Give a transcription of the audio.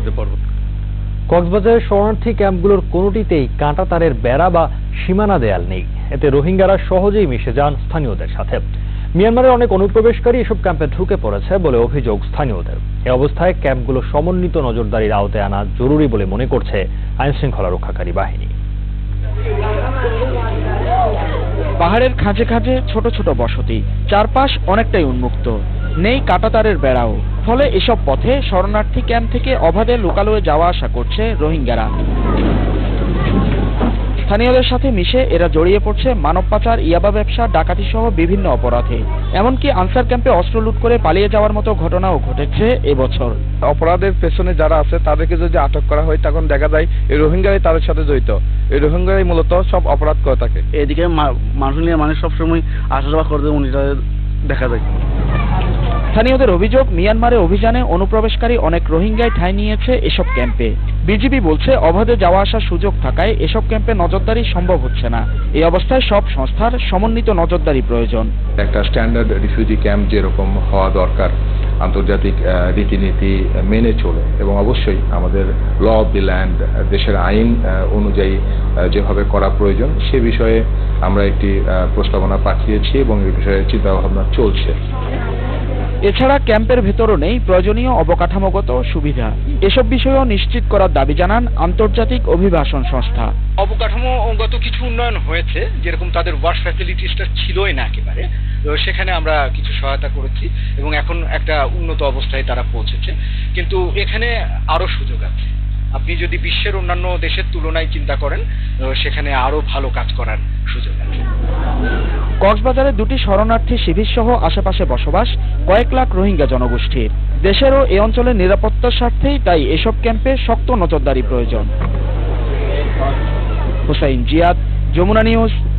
যেতে পারব। কক্সবাজারের শরণার্থী ক্যাম্পগুলোর কোনোটিতেই কাঁটা তারের বেড়া বা সীমানা দেয়াল নেই। এতে রোহিঙ্গারা সহজেই মিশে যান স্থানীয়দের সাথে। মিয়ানমারের অনেক অনুপ্রবেশকারী এসব ক্যাম্পে ঢুকে পড়েছে বলে অভিযোগ স্থানীয়দের। এ অবস্থায় ক্যাম্পগুলো সমন্বিত নজরদারির আওতায় আনা জরুরি বলে মনে করছে আইনশৃঙ্খলা রক্ষাকারী বাহিনী। পাহাড়ের খাঁজে খাঁজে ছোট ছোট বসতি চারপাশ অনেকটাই উন্মুক্ত। নেই কাঁটাতারের বেড়াও। ফলে এসব পথে শরণার্থী ক্যাম্প থেকে অবাধে লোকালয়ে যাওয়া আসা করছে রোহিঙ্গারা। স্থানীয়দের সাথে মিশে এরা জড়িয়ে পড়ছে মানব পাচার ইয়াবা ব্যবসা ডাকাতি সহ বিভিন্ন অপরাধে। এমনকি আনসার ক্যাম্পে অস্ত্র লুট করে পালিয়ে যাওয়ার মতো ঘটনাও ঘটেছে এবছর। অপরাধের পেছনে যারা আছে তাদেরকে যদি আটক করা হয় তখন দেখা যায় এই রোহিঙ্গারাই তাদের সাথে জড়িত। এই রোহিঙ্গারাই মূলত সব অপরাধ করে থাকে। এদিকে মা- মানুষ নিয়ে মানুষ সবসময় আসা যাওয়া করতে উনিটা দেখা যায়। স্থানীয়দের অভিযোগ, মিয়ানমারে অভিযানে অনুপ্রবেশকারী অনেক রোহিঙ্গাই ঠাঁই নিয়েছে এসব ক্যাম্পে। বিজিবি বলছে, অবাধে যাওয়া আসার সুযোগ থাকায় এসব ক্যাম্পে নজরদারি সম্ভব হচ্ছে না। এই অবস্থায় সব সংস্থার সমন্বিত নজরদারি প্রয়োজন। একটা স্ট্যান্ডার্ড রিফিউজি ক্যাম্প যেরকম হওয়া দরকার, আন্তর্জাতিক রীতিনীতি মেনে চলে এবং অবশ্যই আমাদের ল অফ দি ল্যান্ড, দেশের আইন অনুযায়ী যেভাবে করা প্রয়োজন সে বিষয়ে আমরা একটি প্রস্তাবনা পাঠিয়েছি এবং এ বিষয়ে চিন্তাভাবনা চলছে। এছাড়া ক্যাম্পের ভেতরও নেই প্রয়োজনীয় অবকাঠামোগত সুবিধা। এসব বিষয়েও নিশ্চিত করার দাবি জানান আন্তর্জাতিক অভিবাসন সংস্থা। অবকাঠামোগত কিছু উন্নয়ন হয়েছে, যেরকম তাদের ওয়াশ ফ্যাসিলিটিসটা ছিলই না একেবারে। সেখানে আমরা কিছু সহায়তা করেছি এবং এখন একটা উন্নত অবস্থায় তারা পৌঁছেছে। কিন্তু এখানে আরও সুযোগ আছে। আপনি যদি বিশ্বের অন্যান্য দেশের তুলনায় চিন্তা করেন সেখানে আরও ভালো কাজ করার সুযোগ আছে। কক্সবাজারে দুটি শরণার্থী শিবির সহ আশেপাশে বসবাস কয়েক লাখ রোহিঙ্গা জনগোষ্ঠীর। দেশেরও এ অঞ্চলের নিরাপত্তার স্বার্থেই তাই এসব ক্যাম্পে শক্ত নজরদারি প্রয়োজন। হোসাইন জিয়াদ, যমুনা নিউজ